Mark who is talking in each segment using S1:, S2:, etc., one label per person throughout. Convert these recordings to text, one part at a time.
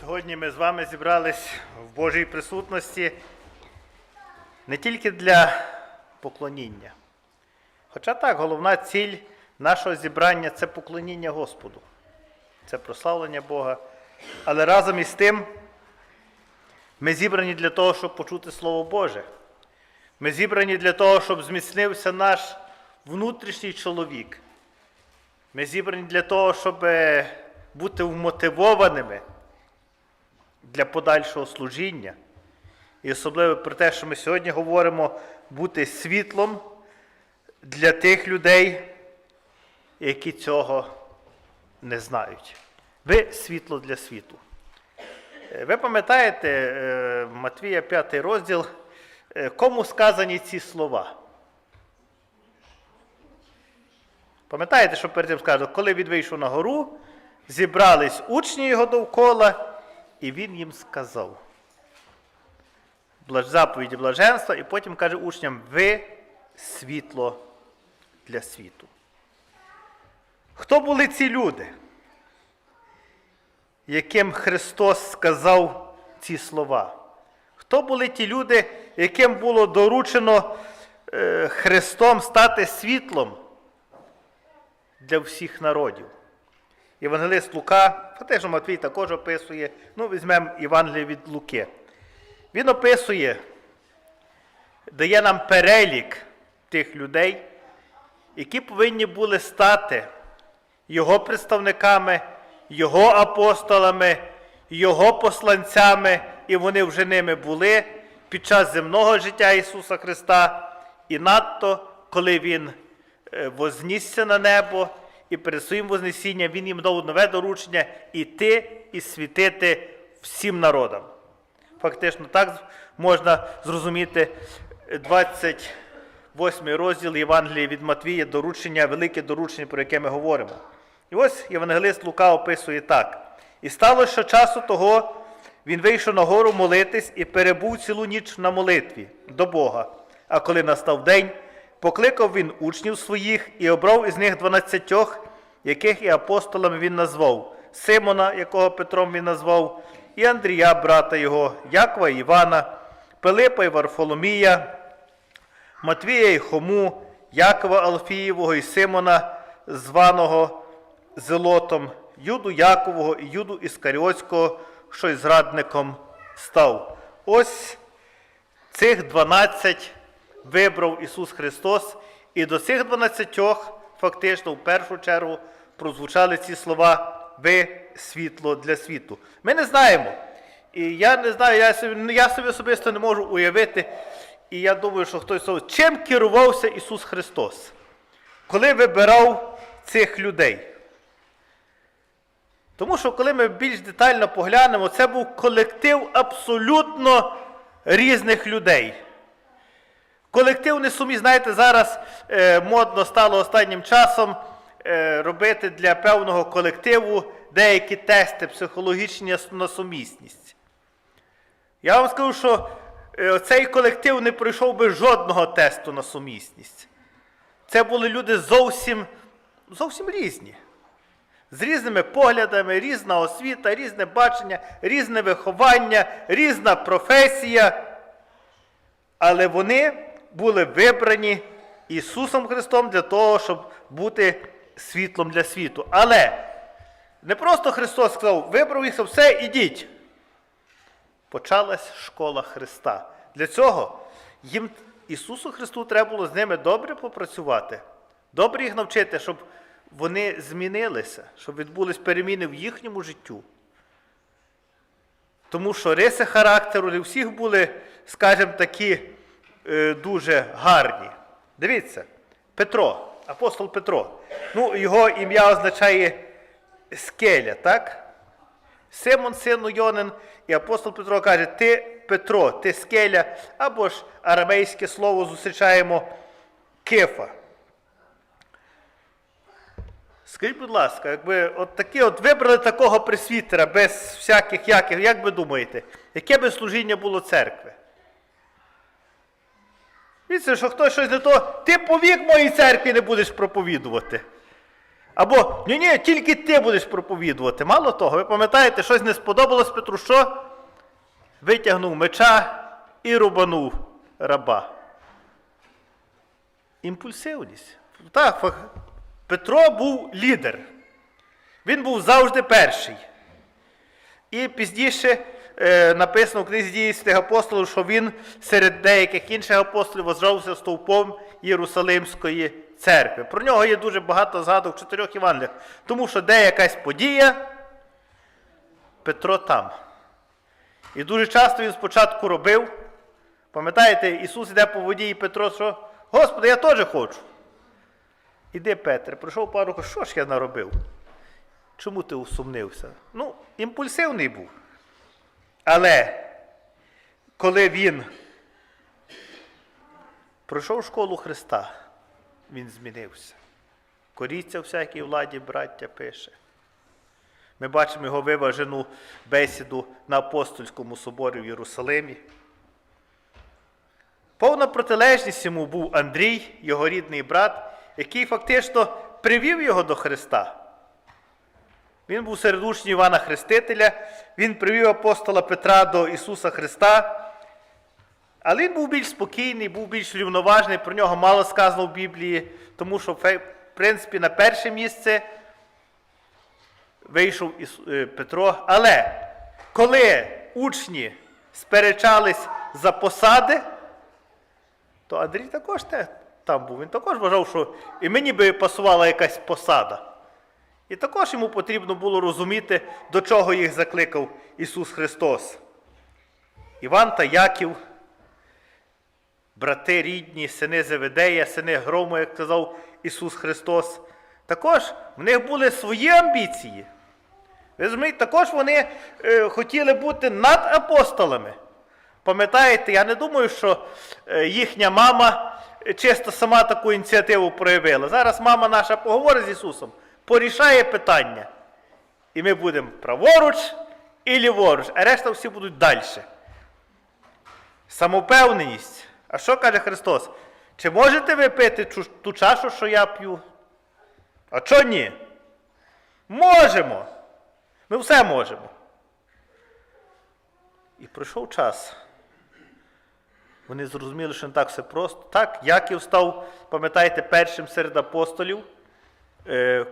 S1: Сьогодні ми з вами зібрались в Божій присутності не тільки для поклоніння. Хоча так, головна ціль нашого зібрання це поклоніння Господу, це прославлення Бога. Але разом із тим ми зібрані для того, щоб почути Слово Боже. Ми зібрані для того, щоб зміцнився наш внутрішній чоловік. Ми зібрані для того, щоб бути вмотивованими для подальшого служіння. І особливо про те, що ми сьогодні говоримо, бути світлом для тих людей, які цього не знають. Ви світло для світу. Е, Ви пам'ятаєте е, Матвія 5 розділ, е, кому сказані ці слова? Пам'ятаєте, що перед тим сказано, коли він вийшов на гору, зібрались учні його довкола, і він їм сказав. Заповіді блаженства, і потім каже учням: ви світло для світу. Хто були ці люди, яким Христос сказав ці слова? Хто були ті люди, яким було доручено е, Христом стати світлом для всіх народів? Євангелист Лука, фактично Матвій також описує, ну, візьмемо Євангеліє від Луки. Він описує, дає нам перелік тих людей, які повинні були стати його представниками, його апостолами, його посланцями, і вони вже ними були під час земного життя Ісуса Христа, і надто, коли Він е, вознісся на небо, і перед своїм Вознесінням Він їм дав нове доручення іти і світити всім народам. Фактично так можна зрозуміти 28 розділ Євангелії від Матвія, доручення, велике доручення, про яке ми говоримо. І ось Євангелист Лука описує так. І сталося, що часу того він вийшов на гору молитись і перебув цілу ніч на молитві до Бога. А коли настав день, покликав він учнів своїх і обрав із них дванадцятьох, яких і апостолами він назвав, Симона, якого Петром він назвав, і Андрія, брата його, Якова і Івана, Пилипа і Варфоломія, Матвія і Хому, Якова Алфієвого і Симона, званого Зелотом, Юду Якового і Юду Іскаріотського, що й зрадником став. Ось цих 12 вибрав Ісус Христос, і до цих 12 фактично в першу чергу прозвучали ці слова Ви світло для світу. Ми не знаємо. І я не знаю, я собі, ну, я собі особисто не можу уявити, і я думаю, що хтось сказав, чим керувався Ісус Христос, коли вибирав цих людей. Тому що, коли ми більш детально поглянемо, це був колектив абсолютно різних людей. Колектив не сумі, знаєте, зараз е, модно стало останнім часом е, робити для певного колективу деякі тести психологічні на сумісність. Я вам скажу, що е, цей колектив не пройшов би жодного тесту на сумісність. Це були люди зовсім, зовсім різні. З різними поглядами, різна освіта, різне бачення, різне виховання, різна професія. Але вони були вибрані Ісусом Христом для того, щоб бути світлом для світу. Але не просто Христос сказав, вибрав їх, все, ідіть. Почалась школа Христа. Для цього їм Ісусу Христу треба було з ними добре попрацювати, добре їх навчити, щоб вони змінилися, щоб відбулись переміни в їхньому життю. Тому що риси характеру не всіх були, скажімо, такі дуже гарні. Дивіться, Петро, апостол Петро. Ну, його ім'я означає скеля, так? Симон, сину Йонин, і апостол Петро каже: Ти Петро, ти скеля, або ж арамейське слово зустрічаємо кифа. Скажіть, будь ласка, якби от такі от вибрали такого пресвітера без всяких яких, як ви думаєте, яке би служіння було церкви? Дивіться, що хтось щось не то, ти повік моїй церкві не будеш проповідувати. Або ні, ні, тільки ти будеш проповідувати. Мало того, ви пам'ятаєте, щось не сподобалось Петру, що? Витягнув меча і рубанув раба. Імпульсивність. Так, Петро був лідер. Він був завжди перший. І пізніше написано в книзі дії святих апостолів, що він серед деяких інших апостолів вважався стовпом Єрусалимської церкви. Про нього є дуже багато згадок в чотирьох Євангеліях, тому що де якась подія, Петро там. І дуже часто він спочатку робив. Пам'ятаєте, Ісус іде по воді, і Петро, що Господи, я теж хочу. Іди, Петре, пройшов пару що ж я наробив? Чому ти усумнився? Ну, імпульсивний був. Але коли він пройшов школу Христа, він змінився. Коріться всякій владі, браття пише. Ми бачимо його виважену бесіду на апостольському соборі в Єрусалимі. Повна протилежність йому був Андрій, його рідний брат, який фактично привів його до Христа. Він був серед учнів Івана Хрестителя, він привів апостола Петра до Ісуса Христа. Але він був більш спокійний, був більш рівноважний, про нього мало сказано в Біблії, тому що, в принципі, на перше місце вийшов е, Петро. Але коли учні сперечались за посади, то Андрій також там був. Він також вважав, що і мені би пасувала якась посада. І також йому потрібно було розуміти, до чого їх закликав Ісус Христос. Іван та Яків, брати рідні, сини Зеведея, сини Грому, як казав Ісус Христос, також в них були свої амбіції. Ви розумієте, також вони е, хотіли бути над апостолами. Пам'ятаєте, я не думаю, що е, їхня мама чисто сама таку ініціативу проявила. Зараз мама наша поговорить з Ісусом, порішає питання. І ми будемо праворуч і ліворуч, а решта всі будуть далі. Самовпевненість. А що каже Христос? Чи можете ви пити ту чашу, що я п'ю? А чого ні? Можемо. Ми все можемо. І пройшов час. Вони зрозуміли, що не так все просто. Так, Яків став, пам'ятаєте, першим серед апостолів,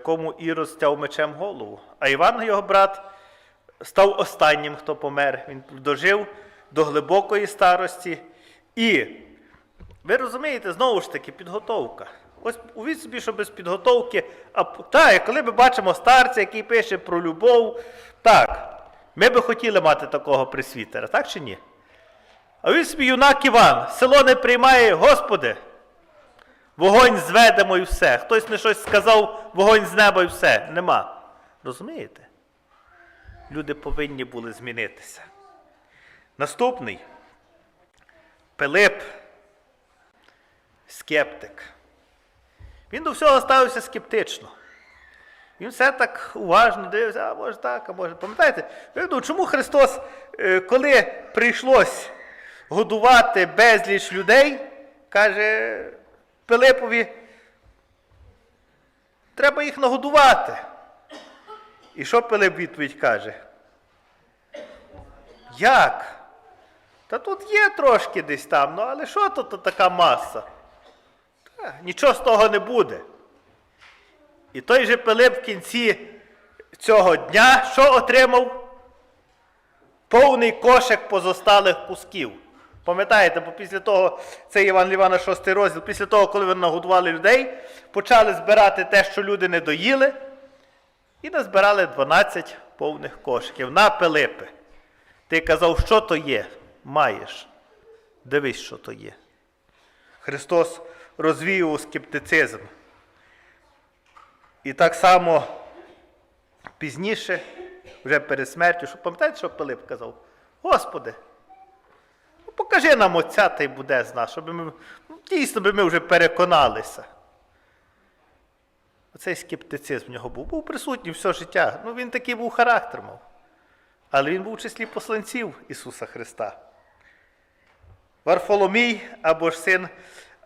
S1: кому Ірод стяв мечем голову. А Іван, його брат, став останнім, хто помер. Він дожив до глибокої старості. І ви розумієте, знову ж таки, підготовка. Ось увіть собі, що без підготовки. А так, коли ми бачимо старця, який пише про любов, так, ми би хотіли мати такого присвітера, так чи ні? А він собі юнак Іван, село не приймає, Господи, вогонь зведемо і все. Хтось не щось сказав, вогонь з неба і все. Нема. Розумієте? Люди повинні були змінитися. Наступний. Пилип, скептик. Він до всього ставився скептично. Він все так уважно дивився, а може так, а може. Пам'ятаєте, чому Христос, е, коли прийшлось годувати безліч людей, каже Пилипові, треба їх нагодувати. І що Пилип відповідь каже? Як? Та тут є трошки десь там, ну але що тут така маса? Та, нічого з того не буде. І той же Пилип в кінці цього дня що отримав? Повний кошик позосталих кусків. Пам'ятаєте, бо після того, це Іван Лівана 6 розділ, після того, коли вони нагодували людей, почали збирати те, що люди не доїли, і назбирали 12 повних кошиків. На Пилипе. Ти казав, що то є? Маєш. Дивись, що то є. Христос розвіював скептицизм. І так само пізніше, вже перед смертю, що пам'ятаєте, що Пилип казав? Господи, покажи нам Отця та й буде з нас, щоб ми ну, дійсно би ми вже переконалися. Оцей скептицизм в нього був. Був присутній все життя. Ну, він такий був характер мав. Але він був в числі посланців Ісуса Христа. Варфоломій або ж син,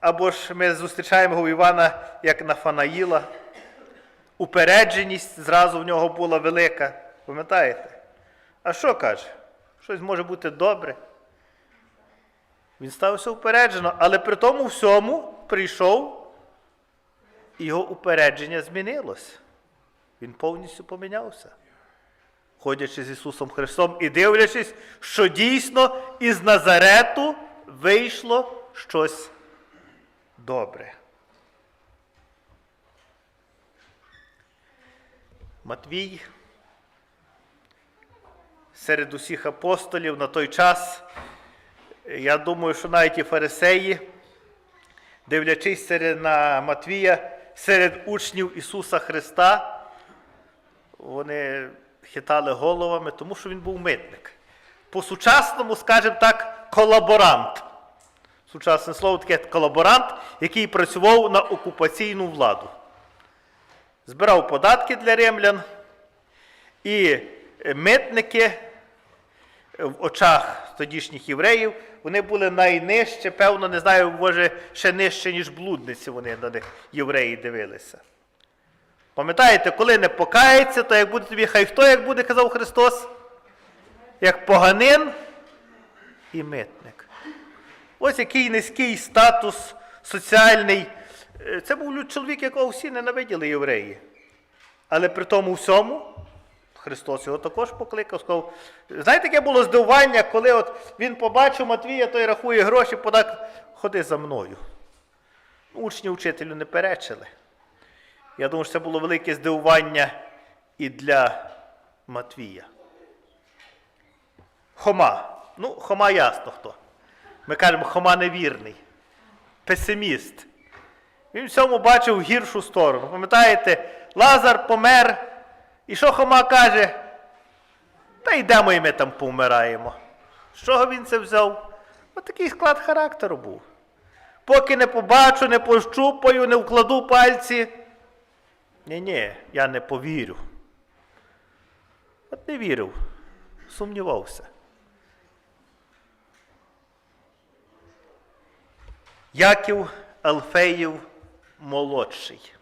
S1: або ж ми зустрічаємо його Івана як Нафанаїла. упередженість зразу в нього була велика. Пам'ятаєте? А що каже? Щось може бути добре. Він ставився упереджено, але при тому всьому прийшов, його упередження змінилось. Він повністю помінявся. Ходячи з Ісусом Христом і дивлячись, що дійсно із Назарету вийшло щось добре. Матвій серед усіх апостолів на той час, я думаю, що навіть і фарисеї, дивлячись серед на Матвія, серед учнів Ісуса Христа, вони хитали головами, тому що він був митник. По-сучасному, скажімо так, колаборант. Сучасне слово таке колаборант, який працював на окупаційну владу. Збирав податки для римлян, і митники в очах тодішніх євреїв, вони були найнижче, певно, не знаю, може, ще нижче, ніж блудниці вони на них євреї дивилися. Пам'ятаєте, коли не покається, то як буде тобі, хай хто, як буде, казав Христос, як поганин і митник. Ось який низький статус соціальний. Е, Це був чоловік, якого всі ненавиділи євреї. Але при тому всьому Христос його також покликав, сказав. Знаєте, яке було здивування, коли от він побачив Матвія, той рахує гроші, подак, ходи за мною. Учні вчителю не перечили. Я думаю, що це було велике здивування і для Матвія. Хома. Ну, Хома ясно хто. Ми кажемо, Хома невірний, песиміст. Він в цьому бачив гіршу сторону. Пам'ятаєте, Лазар помер. І що Хома каже? Та йдемо і ми там повмираємо. З чого він це взяв? Ось такий склад характеру був. Поки не побачу, не пощупаю, не вкладу пальці. Ні-ні, я не повірю. От не вірив, сумнівався. Яків Алфеїв молодший.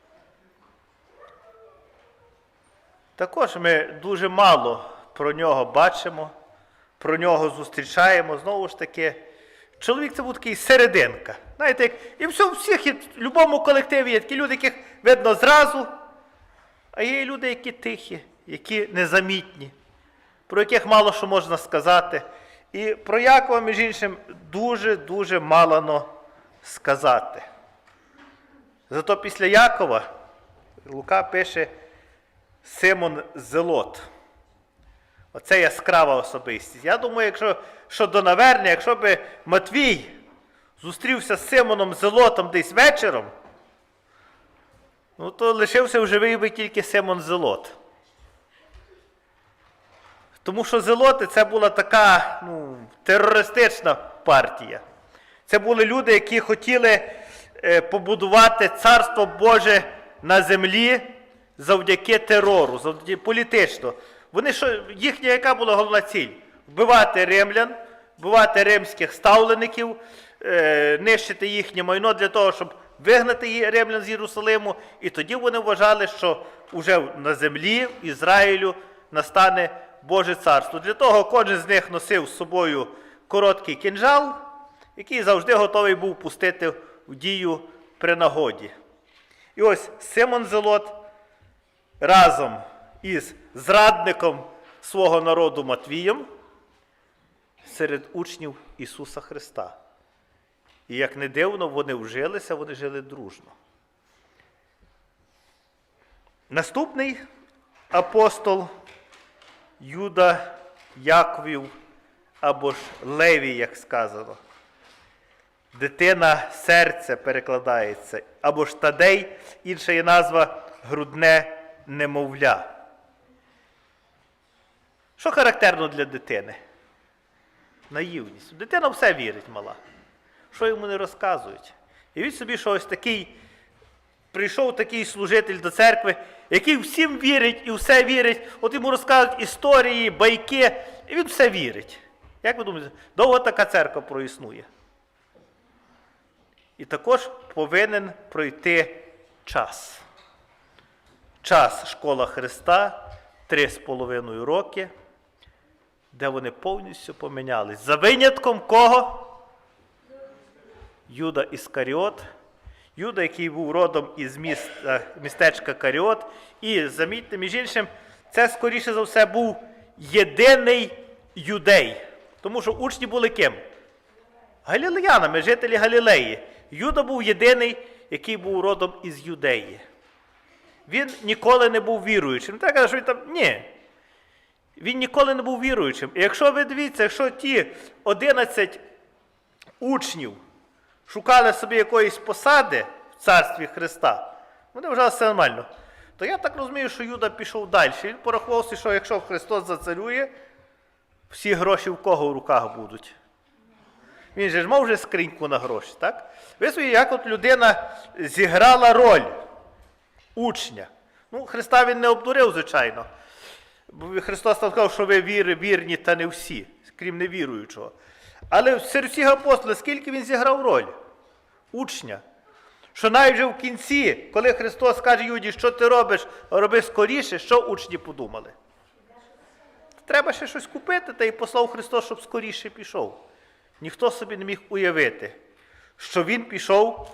S1: Також ми дуже мало про нього бачимо, про нього зустрічаємо. Знову ж таки, чоловік це був такий серединка. Знаєте, як і все, всіх, є, в будь-якому колективі є такі люди, яких видно зразу, а є і люди, які тихі, які незамітні, про яких мало що можна сказати. І про Якова, між іншим, дуже-дуже малано сказати. Зато після Якова Лука пише Симон Зелот. Оце яскрава особистість. Я думаю, якщо що до навернення, якщо би Матвій зустрівся з Симоном Зелотом десь вечором, ну то лишився в живий би тільки Симон Зелот. Тому що Зелоти це була така ну, терористична партія. Це були люди, які хотіли е, побудувати царство Боже на землі завдяки терору, завдяки політично. Вони що, їхня яка була головна ціль? Вбивати римлян, вбивати римських ставлеників, е, нищити їхнє майно для того, щоб вигнати римлян з Єрусалиму. І тоді вони вважали, що вже на землі Ізраїлю настане Боже царство. Для того кожен з них носив з собою короткий кінжал, який завжди готовий був пустити в дію при нагоді. І ось Симон Зелот разом із зрадником свого народу Матвієм серед учнів Ісуса Христа. І як не дивно, вони вжилися, вони жили дружно. Наступний апостол Юда Яковів або ж Левій, як сказано. Дитина серця перекладається, або ж тадей, інша є назва грудне немовля. Що характерно для дитини? Наївність. Дитина все вірить мала. Що йому не розказують? І він собі, що ось такий, прийшов такий служитель до церкви, який всім вірить і все вірить. От йому розказують історії, байки, і він все вірить. Як ви думаєте, довго така церква проіснує? І також повинен пройти час. Час школа Христа, три з половиною роки, де вони повністю помінялись. За винятком кого? Юда Іскаріот. Юда, який був родом із міста, містечка Каріот. І замітьте, між іншим, це скоріше за все був єдиний юдей. Тому що учні були ким? Галілеянами, жителі Галілеї. Юда був єдиний, який був родом із Юдеї. Він ніколи не був віруючим. Так каже, що він там. Ні. Він ніколи не був віруючим. І якщо ви дивіться, якщо ті 11 учнів шукали собі якоїсь посади в царстві Христа, вони вважали все нормально. То я так розумію, що Юда пішов далі. Він порахувався, що якщо Христос зацарює, всі гроші в кого в руках будуть. Він же ж мав вже скриньку на гроші, так? Ви собі, як от людина зіграла роль учня. Ну, Христа він не обдурив, звичайно. Бо Христос сказав, що ви віри, вірні, та не всі, крім невіруючого. Але серед всіх апостолів, скільки він зіграв роль? Учня. Що навіть вже в кінці, коли Христос каже Юді, що ти робиш, роби скоріше, що учні подумали? Треба ще щось купити, та й послав Христос, щоб скоріше пішов. Ніхто собі не міг уявити, що він пішов,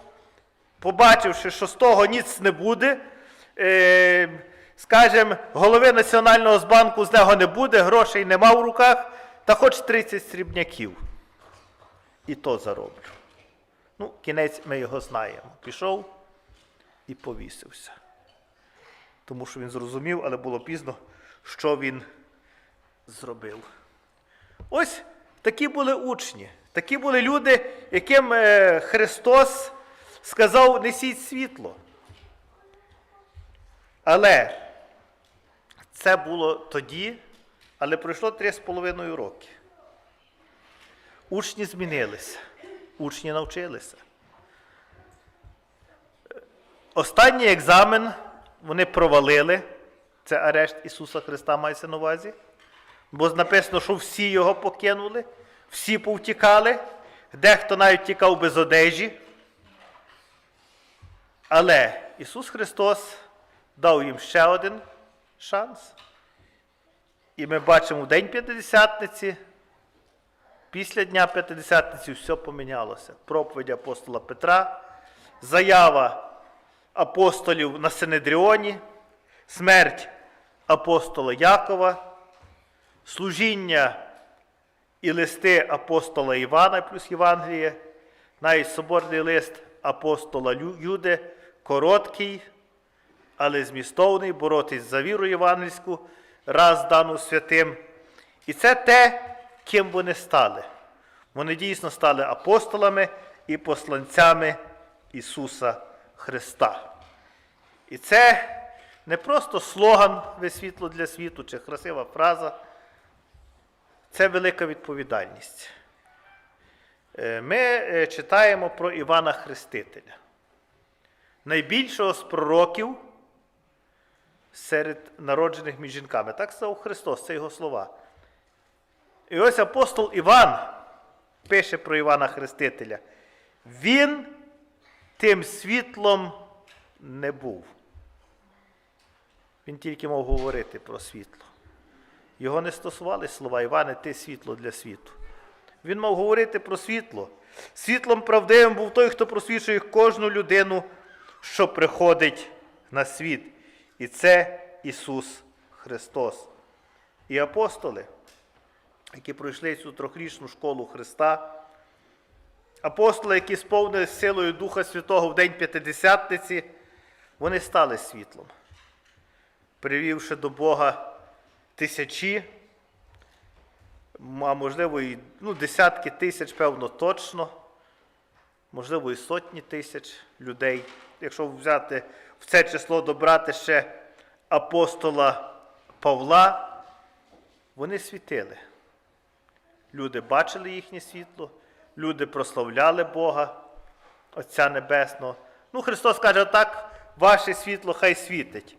S1: побачивши, що з того ніц не буде, е, скажімо, голови Національного банку з нього не буде, грошей нема в руках, та хоч 30 срібняків. І то зароблю. Ну, кінець ми його знаємо. Пішов і повісився. Тому що він зрозумів, але було пізно, що він зробив. Ось такі були учні, такі були люди, яким е, Христос сказав: несіть світло. Але це було тоді, але пройшло три з половиною роки. Учні змінилися, учні навчилися. Останній екзамен вони провалили. Це арешт Ісуса Христа мається на увазі. Бо написано, що всі його покинули, всі повтікали, дехто навіть тікав без одежі. Але Ісус Христос дав їм ще один шанс. І ми бачимо в День П'ятидесятниці, після Дня П'ятидесятниці все помінялося. Проповідь апостола Петра, заява апостолів на Синедріоні, смерть апостола Якова служіння і листи апостола Івана плюс Євангеліє, навіть соборний лист апостола Юди, короткий, але змістовний, боротись за віру євангельську, раз дану святим. І це те, ким вони стали. Вони дійсно стали апостолами і посланцями Ісуса Христа. І це не просто слоган «Ви світло для світу чи красива фраза. Це велика відповідальність. Е, Ми е, читаємо про Івана Хрестителя, найбільшого з пророків серед народжених між жінками. Так сказав Христос, це його слова. І ось апостол Іван пише про Івана Хрестителя. Він тим світлом не був. Він тільки мав говорити про світло. Його не стосували слова Іване, ти світло для світу. Він мав говорити про світло. Світлом правдивим був той, хто просвічує кожну людину, що приходить на світ. І це Ісус Христос. І апостоли, які пройшли цю трьохрічну школу Христа, апостоли, які сповнили силою Духа Святого в День П'ятидесятниці, вони стали світлом, привівши до Бога тисячі, а можливо, і ну, десятки тисяч, певно, точно, можливо, і сотні тисяч людей. Якщо взяти в це число добрати ще апостола Павла, вони світили. Люди бачили їхнє світло, люди прославляли Бога, Отця Небесного. Ну, Христос каже, так, ваше світло хай світить.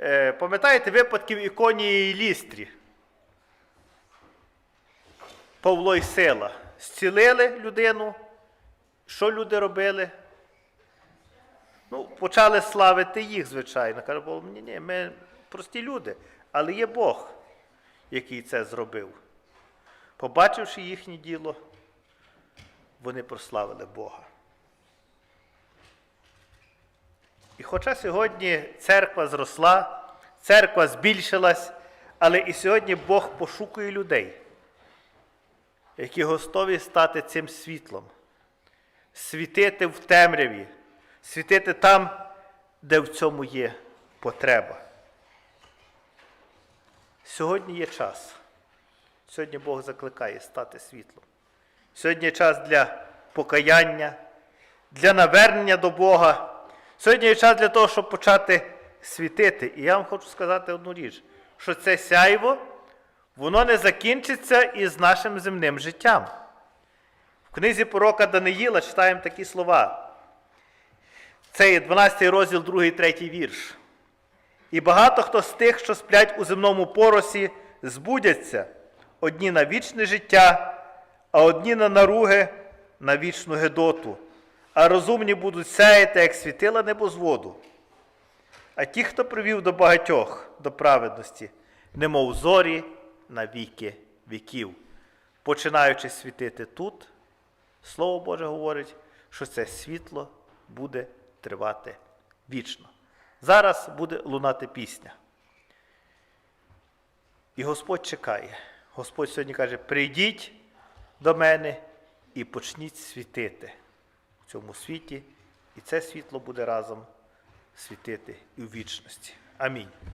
S1: Е, пам'ятаєте випадки в іконі і лістрі? Павло і Сила зцілили людину. Що люди робили? Ну, почали славити їх, звичайно. Каже, Бог, ні, ні, ми прості люди, але є Бог, який це зробив. Побачивши їхнє діло, вони прославили Бога. І хоча сьогодні церква зросла, церква збільшилась, але і сьогодні Бог пошукує людей, які готові стати цим світлом, світити в темряві, світити там, де в цьому є потреба. Сьогодні є час. Сьогодні Бог закликає стати світлом. Сьогодні час для покаяння, для навернення до Бога. Сьогодні є час для того, щоб почати світити. І я вам хочу сказати одну річ, що це сяйво, воно не закінчиться із нашим земним життям. В книзі пророка Даниїла читаємо такі слова. Це є 12 розділ, 2, 3 вірш. І багато хто з тих, що сплять у земному поросі, збудяться одні на вічне життя, а одні на наруги на вічну гедоту. А розумні будуть сяяти, як світила небозводу. А ті, хто привів до багатьох до праведності, немов зорі на віки віків. Починаючи світити тут, Слово Боже говорить, що це світло буде тривати вічно. Зараз буде лунати пісня. І Господь чекає. Господь сьогодні каже: прийдіть до мене і почніть світити в цьому світі, і це світло буде разом світити і в вічності. Амінь.